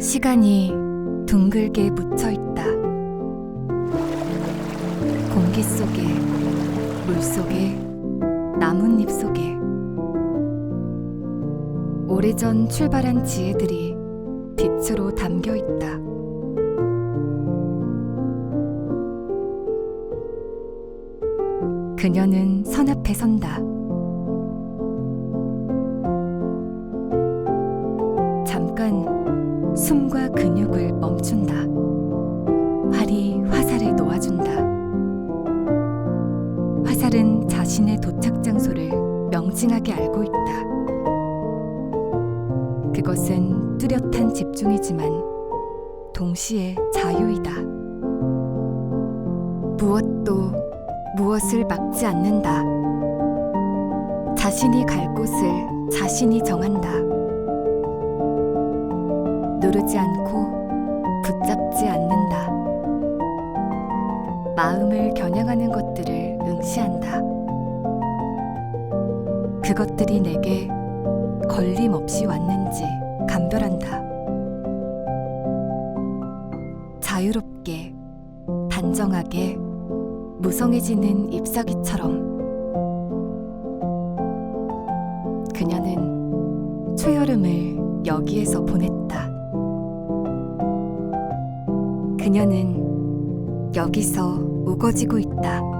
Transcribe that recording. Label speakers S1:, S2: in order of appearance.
S1: 시간이 둥글게 묻혀 있다. 공기 속에, 물 속에, 나뭇잎 속에. 오래전 출발한 지혜들이 빛으로 담겨 있다. 그녀는 선 앞에 선다. 잠깐 숨과 근육을 멈춘다. 활이 화살을 놓아준다. 화살은 자신의 도착 장소를 명징하게 알고 있다. 그것은 뚜렷한 집중이지만 동시에 자유이다. 무엇도 무엇을 막지 않는다. 자신이 갈 곳을 자신이 정한다. 누르지 않고 붙잡지 않는다. 마음을 겨냥하는 것들을 응시한다. 그것들이 내게 걸림없이 왔는지 감별한다. 자유롭게, 단정하게, 무성해지는 잎사귀처럼 그녀는 초여름을 여기에서 보냈다. 그녀는 여기서 우거지고 있다.